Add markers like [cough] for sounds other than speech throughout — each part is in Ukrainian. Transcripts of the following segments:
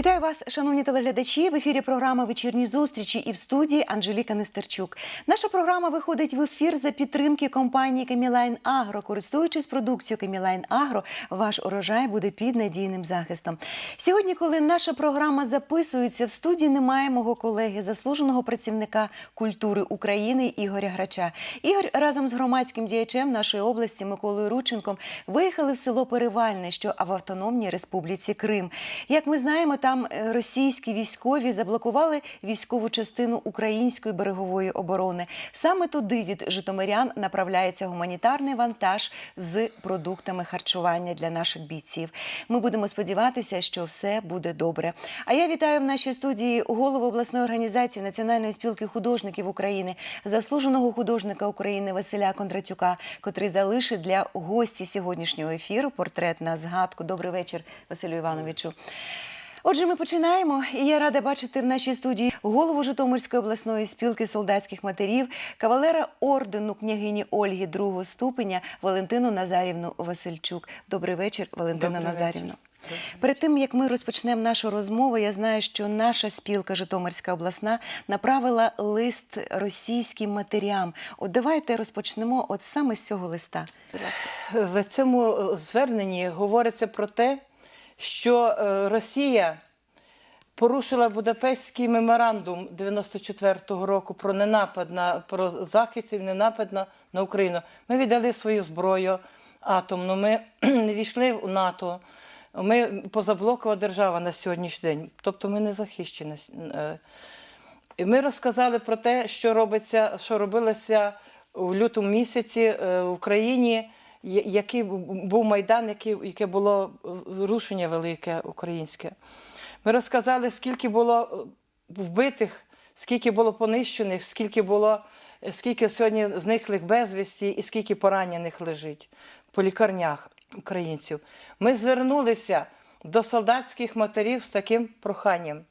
Вітаю вас, шановні телеглядачі. В ефірі програма Вечірні зустрічі і в студії Анжеліка Нестерчук. Наша програма виходить в ефір за підтримки компанії Кемілайн Агро. Користуючись продукцією Кемілайн Агро, ваш урожай буде під надійним захистом. Сьогодні, коли наша програма записується, в студії немає мого колеги, заслуженого працівника культури України Ігоря Грача. Ігор разом з громадським діячем нашої області Миколою Рученком виїхали в село Перевальне, що в Автономній Республіці Крим. Як ми знаємо, там е, російські військові заблокували військову частину української берегової оборони. Саме туди від Житомирян направляється гуманітарний вантаж з продуктами харчування для наших бійців. Ми будемо сподіватися, що все буде добре. А я вітаю в нашій студії голову обласної організації Національної спілки художників України, заслуженого художника України Василя Кондратюка, котрий залишить для гості сьогоднішнього ефіру портрет на згадку. Добрий вечір, Василю Івановичу. Отже, ми починаємо, і я рада бачити в нашій студії голову Житомирської обласної спілки солдатських матерів, кавалера ордену княгині Ольги другого ступеня Валентину Назарівну Васильчук. Добрий вечір, Валентина Добрий вечір. Назарівна. Перед тим як ми розпочнемо нашу розмову, я знаю, що наша спілка Житомирська обласна направила лист російським матерям. От давайте розпочнемо от саме з цього листа. В цьому зверненні говориться про те, що е, Росія порушила Будапештський меморандум 94-го року про ненапад на про захист і ненапад на, на Україну. Ми віддали свою зброю атомну, ми [clears throat] не війшли в НАТО. Ми позаблокова держава на сьогоднішній день, тобто ми не захищені. Е, ми розказали про те, що робиться, що робилося в лютому місяці е, в Україні, який був майдан, яке було е, рушення велике українське. Ми розказали, скільки було е, вбитих, скільки було понищених, скільки було, е, скільки сьогодні зниклих безвісті і скільки поранених лежить по лікарнях українців. Ми звернулися до солдатських матерів з таким проханням.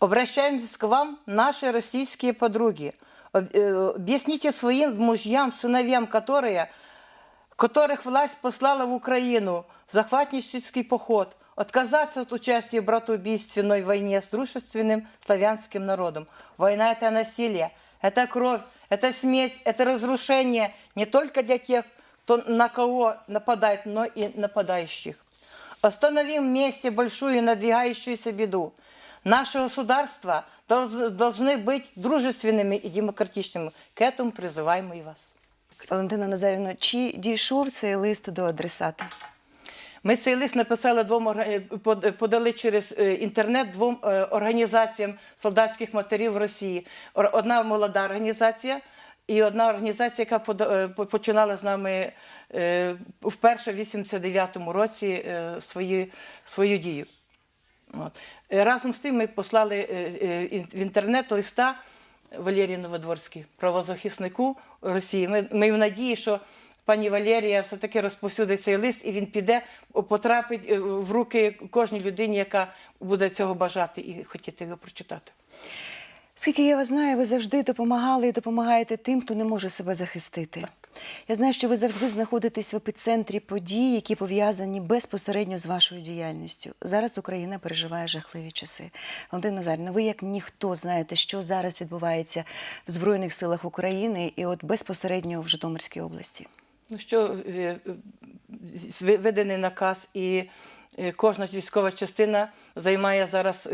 Обращаемся к вам, наши российские подруги. Э, Объясните своим мужьям, сыновьям, которые, которых власть послала в Украину захватнический поход, отказаться от участия в братоубийственной войне с дружественным славянским народом. Война – это насилие, это кровь, это смерть, это разрушение не только для тех, кто на кого нападает, но и нападающих. Остановим вместе большую надвигающуюся беду. Наши государства долж- должны быть дружественными и демократичными. К этому призываем и вас. Валентина Назарівна, чи дійшов цей лист до адресата? Ми цей лист написали двом орга- под- подали через е, інтернет двом е, організаціям солдатських матерів Росії. Ор- Одна молода організація і одна організація, яка пода- е, по- починала з нами е, вперше в 89-му році е, свої, свою дію. От. Е, Разом з тим ми послали е, е, в інтернет листа Валерію Новодворській, правозахиснику Росії. Ми, ми в надії, що пані Валерія все-таки розповсюдить цей лист і він піде, потрапить в руки кожній людині, яка буде цього бажати і хотіти його прочитати. Скільки я вас знаю, ви завжди допомагали і допомагаєте тим, хто не може себе захистити. Я знаю, що ви завжди знаходитесь в епіцентрі подій, які пов'язані безпосередньо з вашою діяльністю. Зараз Україна переживає жахливі часи. Валентина Назарівна, ви як ніхто знаєте, що зараз відбувається в Збройних силах України і от безпосередньо в Житомирській області. Ну що е, е, виданий наказ, і е, кожна військова частина займає зараз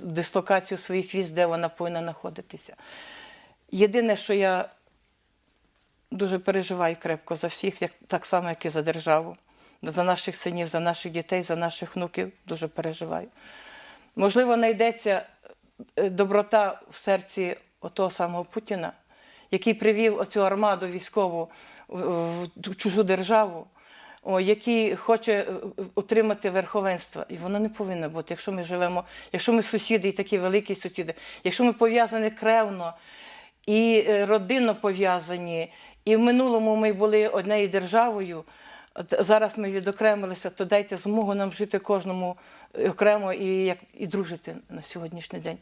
дислокацію своїх військ, де вона повинна знаходитися. Єдине, що я дуже переживаю крепко за всіх, як, так само, як і за державу, за наших синів, за наших дітей, за наших внуків, дуже переживаю. Можливо, знайдеться е, доброта в серці отого самого Путіна, який привів оцю армаду військову в- чужу державу, який хоче е, отримати верховенство. І воно не повинно бути, якщо ми живемо, якщо ми сусіди і такі великі сусіди, якщо ми пов'язані кревно і е, родинно пов'язані, і в минулому ми були однією державою. Зараз ми відокремилися, то дайте змогу нам жити кожному е, окремо і, як, і дружити на сьогоднішній день.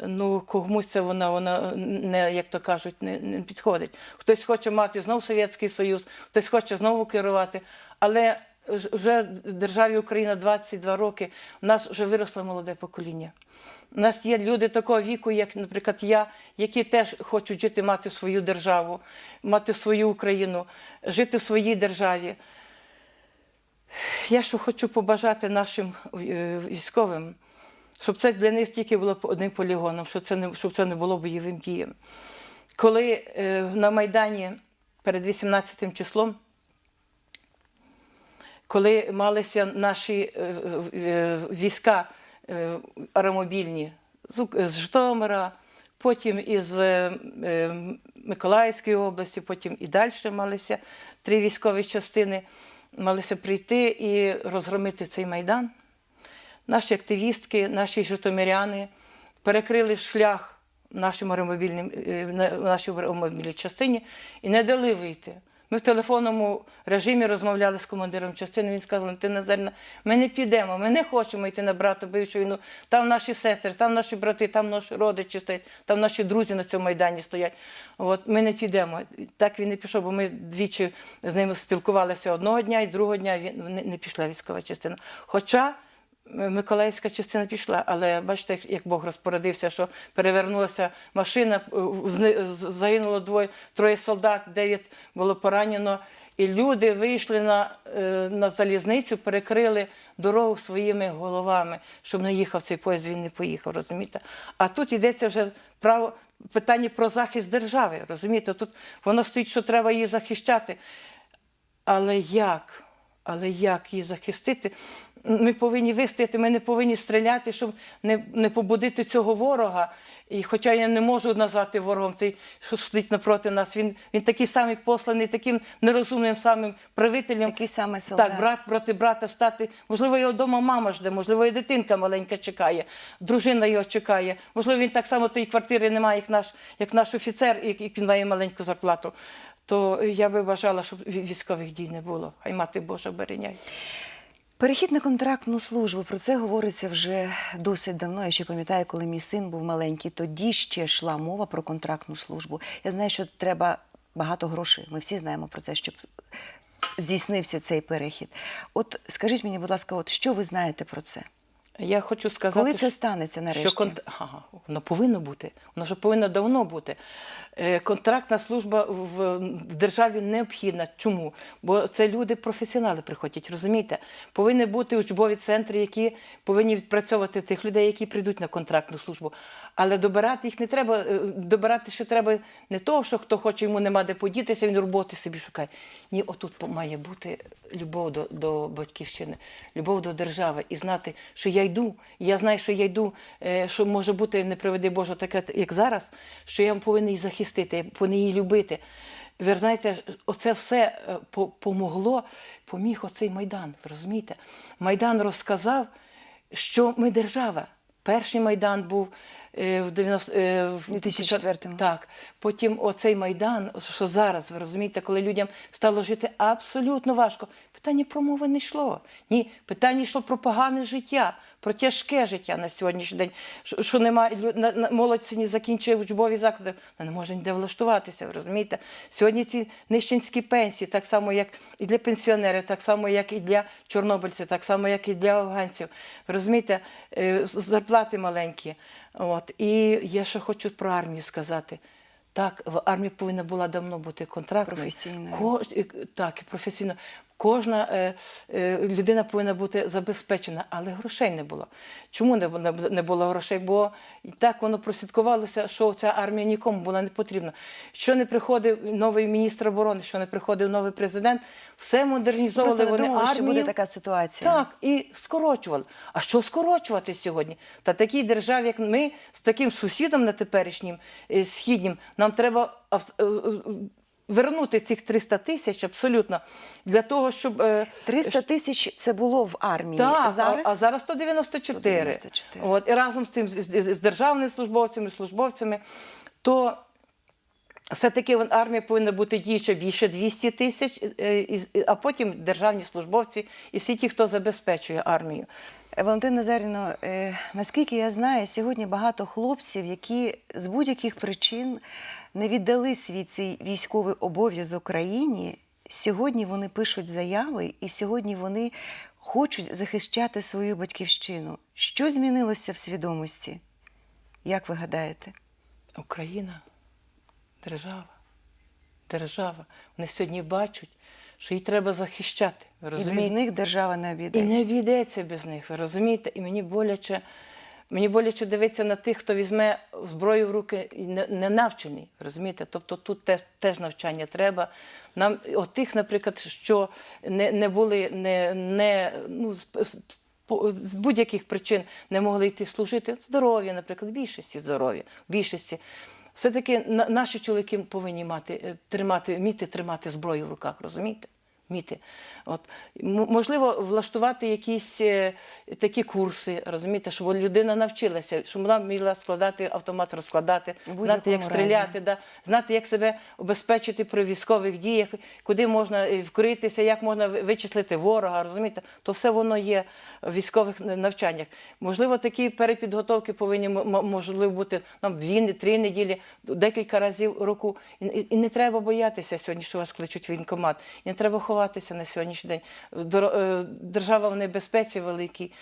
Ну, комусь це вона, вона не, як то кажуть, не, не підходить. Хтось хоче мати знову Совєтський Союз, хтось хоче знову керувати. Але вже державі Україна 22 роки, у нас вже виросло молоде покоління. У нас є люди такого віку, як, наприклад, я, які теж хочуть жити, мати свою державу, мати свою Україну, жити в своїй державі. Я що хочу побажати нашим е, військовим, щоб це для них тільки було одним полігоном, щоб це не, щоб це не було бойовим дієм. Коли е, на Майдані перед 18 числом, коли малися наші е, е, війська аеромобільні з, Житомира, потім із е, е, Миколаївської області, потім і далі малися три військові частини, малися прийти і розгромити цей майдан. Наші активістки, наші житомиряни перекрили шлях е, нашій аеромобільній частині і не дали вийти. Ми в телефонному режимі розмовляли з командиром частини. Він сказав, Валентина Назарівна, ми не підемо, ми не хочемо йти на брату війну. Там наші сестри, там наші брати, там наші родичі стоять, там наші друзі на цьому майдані стоять. От ми не підемо. Так він не пішов, бо ми двічі з ним спілкувалися одного дня і другого дня він не, пішла військова частина. Хоча Миколаївська частина пішла, але бачите, як- Бог розпорядився, що перевернулася машина, е, загинуло двоє, троє солдат, дев'ять було поранено. І люди вийшли на, е, на залізницю, перекрили дорогу своїми головами, щоб не їхав цей поїзд, він не поїхав, розумієте? А тут йдеться вже право питання про захист держави, розумієте? Тут воно стоїть, що треба її захищати. Але як? Але як її захистити? Ми повинні вистояти, ми не повинні стріляти, щоб не, не побудити цього ворога. І хоча я не можу назвати ворогом цей, що стоїть напроти нас, він, він такий самий посланий, таким нерозумним самим правителем. Такий самий солдат. Так, брат проти брата стати. Можливо, його вдома мама жде, можливо, і дитинка маленька чекає, дружина його чекає. Можливо, він так само тої квартири не має, як наш, як наш офіцер, як, як він має маленьку зарплату. То я би бажала, щоб військових дій не було. Хай мати Божа береняй. Перехід на контрактну службу про це говориться вже досить давно. Я ще пам'ятаю, коли мій син був маленький, тоді ще йшла мова про контрактну службу. Я знаю, що треба багато грошей. Ми всі знаємо про це, щоб здійснився цей перехід. От скажіть мені, будь ласка, от що ви знаєте про це? Я хочу сказати, Коли це станеться нарешті? Що конт... ага, воно повинно бути. Воно вже повинно давно бути. Е, Контрактна служба в в державі необхідна. Чому? Бо це люди професіонали приходять, розумієте? Повинні бути учбові центри, які повинні відпрацьовувати тих людей, які прийдуть на контрактну службу. Але добирати їх не треба. е, Добирати ще треба не того, що хто хоче, йому нема де подітися, він роботи собі шукає. Ні, отут має бути любов до, до батьківщини, любов до держави і знати, що я йду. Я знаю, що я йду, е, що може бути, не приведи Боже, таке, як зараз, що я повинен її захистити, я повинен її любити. Ви знаєте, оце все е, помогло, поміг оцей Майдан. Розумієте? Майдан розказав, що ми держава. Перший майдан був е, в 90, е, в 2004-му. Так. Потім оцей майдан, що зараз, ви розумієте, коли людям стало жити абсолютно важко. Питання про мови не йшло. Ні, питання йшло про погане життя, про тяжке життя на сьогоднішній день. Що, що немає молодь сьогодні закінчує учбові заклади, вона не може ніде влаштуватися. Ви розумієте? Сьогодні ці нищенські пенсії, так само як і для пенсіонерів, так само як і для чорнобильців, так само як і для афганців. Ви розумієте, Е, зарплати маленькі. От. І я ще хочу про армію сказати. Так, в армії повинна була давно бути контрактною. Професійною. Так, професійно. Кожна е, е, людина повинна бути забезпечена, але грошей не було. Чому не, було- не було грошей? Бо так воно прослідкувалося, що ця армія нікому була не потрібна. Що не приходив новий міністр оборони, що не приходив новий президент, все модернізовували Просто не вони думали, армію. що буде така ситуація. Так, і скорочували. А що скорочувати сьогодні? Та такій державі, як ми, з таким сусідом на теперішнім е, східнім, нам треба е, вернути цих 300 тисяч абсолютно для того, щоб. е, 300 тисяч це було в армії. так, зараз а, а зараз 194. 194. От, і разом з цим з, з, з державними службовцями, службовцями, то все-таки армія повинна бути діюча більше 200 тисяч, е, а потім державні службовці і всі ті, хто забезпечує армію. Валентина Назаріно, е, наскільки я знаю, сьогодні багато хлопців, які з будь-яких причин не віддали свій цей військовий обов'язок країні, Сьогодні вони пишуть заяви, і сьогодні вони хочуть захищати свою батьківщину. Що змінилося в свідомості? Як ви гадаєте? Україна, держава, держава. Вони сьогодні бачать, що їй треба захищати. Ви І без них держава не І не обійдеться без них, ви розумієте? І мені боляче, мені боляче дивитися на тих, хто візьме зброю в руки і не, не навчений. Розумієте? Тобто тут теж, теж навчання треба. Нам, от тих, наприклад, що не, не були, не, не, ну, з, будь-яких причин не могли йти служити. Здоров'я, наприклад, більшості здоров'я, більшості. Все-таки на- наші чоловіки повинні мати, е, тримати, вміти тримати зброю в руках, розумієте? Вміти. От, можливо, влаштувати якісь е, такі курси, розумієте, щоб людина навчилася, щоб вона вміла складати автомат, розкладати, знати, як стріляти, да, знати, як себе обезпечити при військових діях, куди можна е, вкритися, як можна вичислити ворога, розумієте? То все воно є в військових навчаннях. Можливо, такі перепідготовки повинні можливо бути нам дві, три неділі, декілька разів року. І, і, і не треба боятися сьогодні, що вас кличуть в воєнкомат. І не треба ховатися на сьогоднішній день. Е, Держава в небезпеці великій.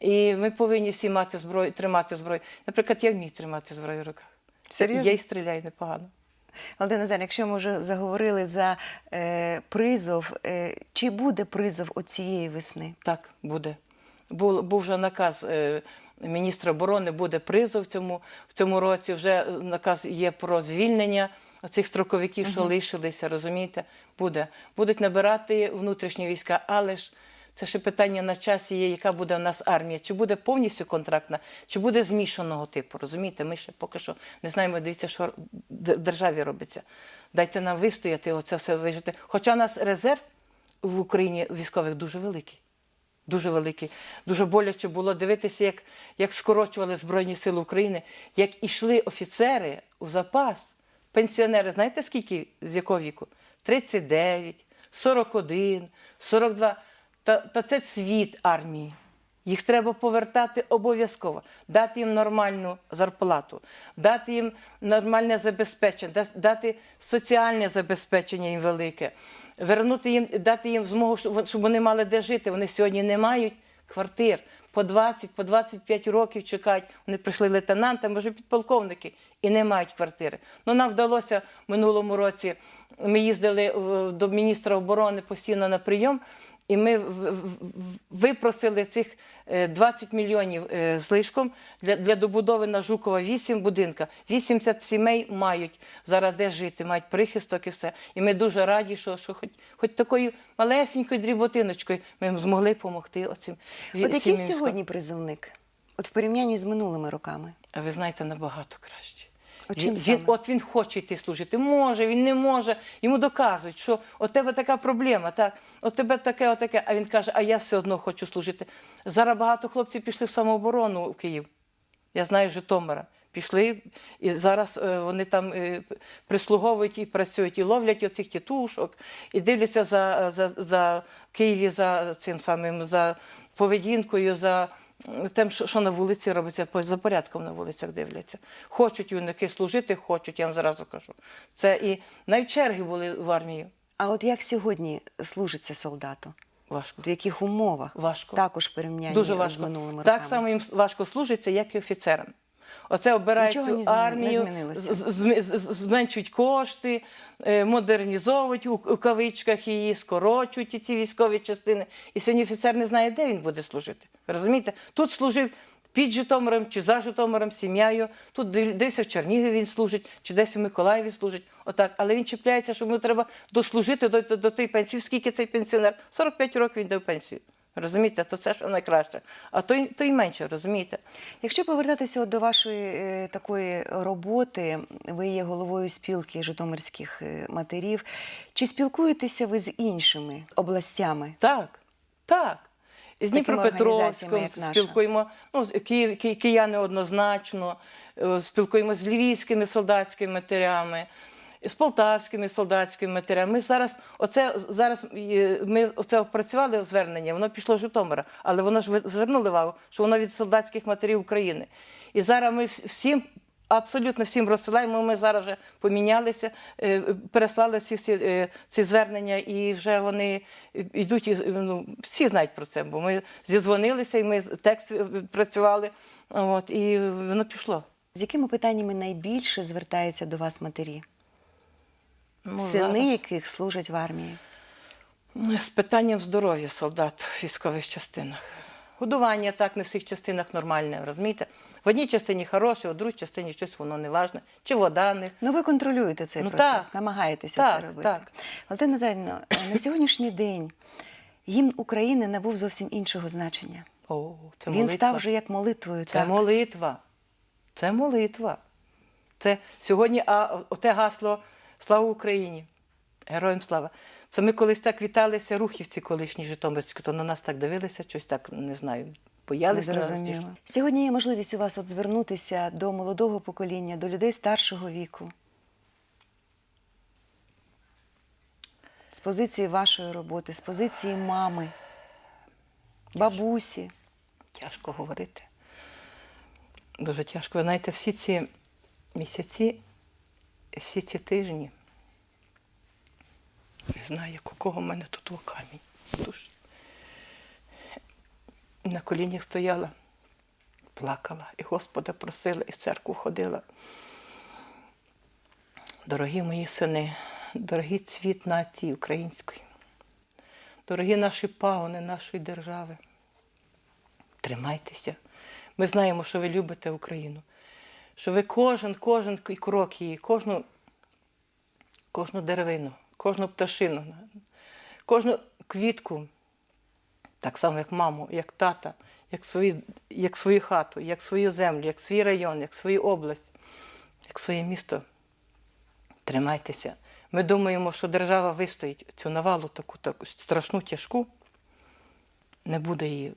І ми повинні всі мати зброю, тримати зброю. Наприклад, я вмію тримати зброю в руках. Серйозно? Я й стріляю непогано. Валентина Назарівна, якщо ми вже заговорили за е, призов, е, чи буде призов от цієї весни? Так, буде. Був, був вже наказ е, міністра оборони, буде призов в цьому, в цьому році. Вже наказ є про звільнення цих строковиків, що лишилися, розумієте? Буде. Будуть набирати внутрішні війська, але ж це ще питання на часі є, яка буде в нас армія. Чи буде повністю контрактна, чи буде змішаного типу. Розумієте? Ми ще поки що не знаємо, дивіться, що в державі робиться. Дайте нам вистояти, оце все вижити. Хоча у нас резерв в Україні військових дуже великий. Дуже великий. Дуже боляче було дивитися, як, як скорочували Збройні Сили України, як ішли офіцери у запас, пенсіонери. Знаєте, скільки з якого віку? 39, 41, 42. Та, та це цвіт армії. Їх треба повертати обов'язково, дати їм нормальну зарплату, дати їм нормальне забезпечення, дати соціальне забезпечення їм велике, вернути їм, дати їм змогу, щоб вон- щоб вони мали де жити. Вони сьогодні не мають квартир. По 20, по 25 років чекають. Вони прийшли лейтенантами, може підполковники, і не мають квартири. Ну, нам вдалося минулому році. Ми їздили е, до міністра оборони постійно на прийом. І ми випросили цих е, 20 мільйонів е, злишком для, для добудови на Жукова 8 будинка. 80 сімей мають зараз де жити, мають прихисток і все. І ми дуже раді, що, що хоч, хоч такою малесенькою дріботиночкою ми змогли допомогти оцим От який сьогодні призовник? От в порівнянні з минулими роками. А ви знаєте, набагато краще. От чим він, саме? от він хоче йти служити. Може, він не може. Йому доказують, що от тебе така проблема, так, от тебе таке, отаке. А він каже, а я все одно хочу служити. Зараз багато хлопців пішли в самооборону в Київ. Я знаю Житомира. Пішли, і зараз е, вони там е, прислуговують і працюють, і ловлять оцих тітушок, і дивляться за, за, за Києві за цим самим за поведінкою, за тим, що, на вулиці робиться, за порядком на вулицях дивляться. Хочуть юнаки служити, хочуть, я вам зразу кажу. Це і навіть черги були в армії. А от як сьогодні служиться солдату? Важко. В яких умовах? Важко. Також в порівнянні Дуже з важко. минулими Так само їм важко служиться, як і офіцерам. Оце обирають Нічого цю не зміни- не армію, зменшують кошти, е, модернізовують у, у кавичках її, скорочують ці військові частини. І сьогодні офіцер не знає, де він буде служити. Розумієте? Тут служив під Житомиром чи за Житомиром, сім'єю. Тут десь в Чернігові він служить, чи десь в Миколаєві служить. Отак. Але він чіпляється, що йому треба дослужити до, до, до тої пенсії. Скільки цей пенсіонер? 45 років він дав пенсію. Розумієте, то це ж найкраще. А то й, то й менше, розумієте? Якщо повертатися от до вашої е, такої роботи, ви є головою спілки житомирських е, матерів. Чи спілкуєтеся ви з іншими областями? Так, так. З Дніпропетровськом спілкуємо, ну, Київ, Ки- кияни однозначно, е, спілкуємося з львівськими солдатськими матерями, з полтавськими солдатськими матерями. Ми зараз, оце, зараз е, ми оце опрацювали звернення, воно пішло з Житомира, але воно ж звернули увагу, що воно від солдатських матерів України. І зараз ми всім абсолютно всім розсилаємо. Ми зараз вже помінялися, е, переслали ці, ці, е, ці звернення, і вже вони йдуть. і, Ну, всі знають про це, бо ми зізвонилися, і ми текст е, працювали. От, і воно пішло. З якими питаннями найбільше звертаються до вас матері? Ну, Сини, зараз. яких служать в армії? З питанням здоров'я солдат в військових частинах. Годування так не в всіх частинах нормальне, розумієте? В одній частині хороше, в другій частині щось воно не важне, чи вода не. Ну, ви контролюєте цей Ну, процес, так. намагаєтеся Так, це робити. так. Валентина Назарівна, е, на сьогоднішній день гімн України набув зовсім іншого значення. О, це Він молитва. став вже як молитвою. Це так. молитва. Це молитва. Це сьогодні, а оте гасло Слава Україні! Героям слава! Це ми колись так віталися, рухівці колишні Житомирські, то на нас так дивилися, щось так не знаю, боялися. зрозуміло. Сьогодні є можливість у вас от звернутися до молодого покоління, до людей старшого віку. З позиції вашої роботи, з позиції мами, бабусі. Тяжко говорити. Дуже тяжко. Ви знаєте, всі ці місяці, всі ці тижні. Не знаю, як у кого в мене тут камінь. в. На колінях стояла, плакала, і Господа просила, і в церкву ходила. Дорогі мої сини, дорогий цвіт нації української, дорогі наші пагони нашої держави. Тримайтеся. Ми знаємо, що ви любите Україну, що ви кожен, кожен крок її, кожну, кожну деревину, кожну пташину, кожну квітку, так само, як маму, як тата, як свою, як свою хату, як свою землю, як свій район, як свою область, як своє місто. Тримайтеся. Ми думаємо, що держава вистоїть цю навалу таку, таку страшну, тяжку, не буде її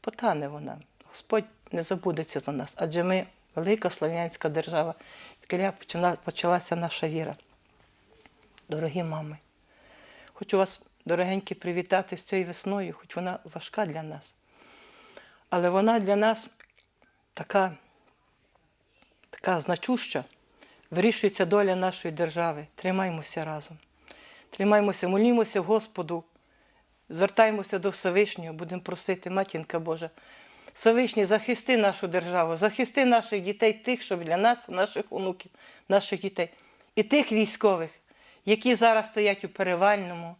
потане вона. Господь не забудеться за нас, адже ми велика слов'янська держава, відколи почалася наша віра. Дорогі мами, хочу вас, дорогенькі, привітати з цією весною, хоч вона важка для нас. Але вона для нас така, така значуща, вирішується доля нашої держави. Тримаймося разом. Тримаймося, молімося Господу, звертаємося до Всевишнього, будемо просити, матінка Божа. Всевишній, захисти нашу державу, захисти наших дітей, тих, що для нас, наших онуків, наших дітей, і тих військових, які зараз стоять у Перевальному,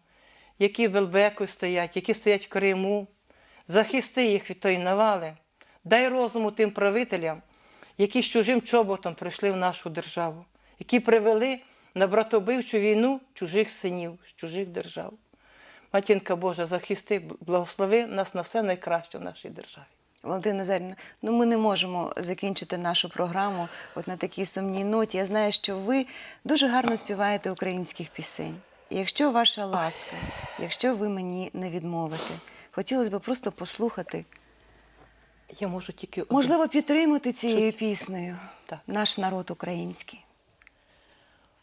які в Белбеку стоять, які стоять в Криму. Захисти їх від тої навали. Дай розуму тим правителям, які з чужим чоботом прийшли в нашу державу, які привели на братобивчу війну чужих синів з чужих держав. Матінка Божа, захисти, благослови нас на все найкраще в нашій державі. Валентина Назарівна, ну ми не можемо закінчити нашу програму от на такій сумній ноті. Я знаю, що ви дуже гарно співаєте українських пісень. І якщо ваша ласка, якщо ви мені не відмовите, хотілося б просто послухати, Я можу тільки можливо, підтримати цією піснею Так. наш народ український.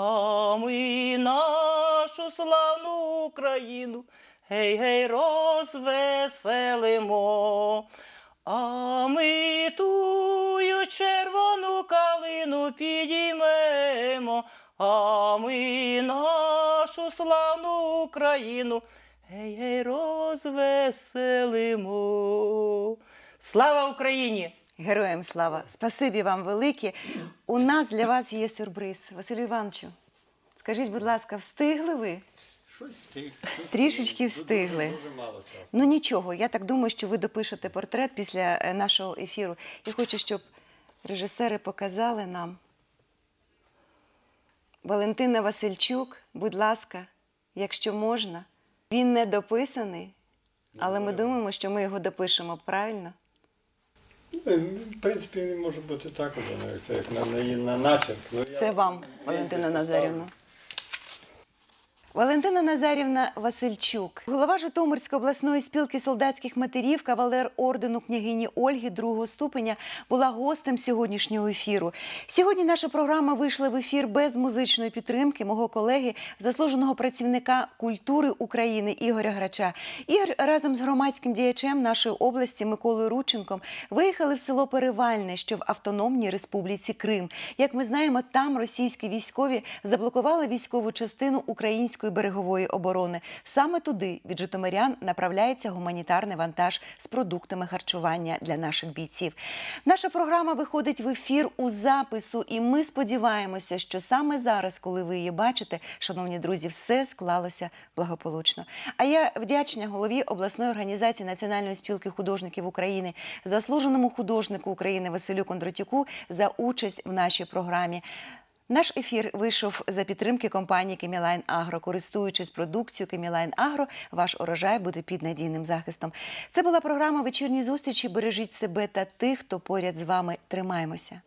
а ми нашу славну Україну, гей, гей, розвеселимо. А ми тую червону калину підіймемо, а ми нашу славну Україну, гей, гей, розвеселимо. Слава Україні! Героям слава! Спасибі вам велике. У нас для вас є сюрприз. Василю Івановичу, скажіть, будь ласка, встигли ви? Щось встиг. Трішечки встигли. Дуже, дуже мало часу. Ну нічого, я так думаю, що ви допишете портрет після е, нашого ефіру. Я хочу, щоб режисери показали нам. Валентина Васильчук, будь ласка, якщо можна. Він не дописаний, але ми думаємо, що ми його допишемо правильно. Ну, В принципі, може бути так, як на, на, на начерк. Ну, я- Це вам, Валентина Назарівна. Валентина Назарівна Васильчук, голова Житомирської обласної спілки солдатських матерів, кавалер ордену княгині Ольги другого ступеня, була гостем сьогоднішнього ефіру. Сьогодні наша програма вийшла в ефір без музичної підтримки мого колеги, заслуженого працівника культури України Ігоря Грача. Ігор разом з громадським діячем нашої області Миколою Рученком виїхали в село Перевальне, що в Автономній Республіці Крим. Як ми знаємо, там російські військові заблокували військову частину української берегової оборони. Саме туди від Житомирян направляється гуманітарний вантаж з продуктами харчування для наших бійців. Наша програма виходить в ефір у запису, і ми сподіваємося, що саме зараз, коли ви її бачите, шановні друзі, все склалося благополучно. А я вдячна голові обласної організації Національної спілки художників України, заслуженому художнику України Василю Кондратюку за участь в нашій програмі. Наш ефір вийшов за підтримки компанії Кемілайн Агро. Користуючись продукцією Кемілайн Агро, ваш урожай буде під надійним захистом. Це була програма вечірні зустрічі. Бережіть себе та тих, хто поряд з вами. Тримаємося.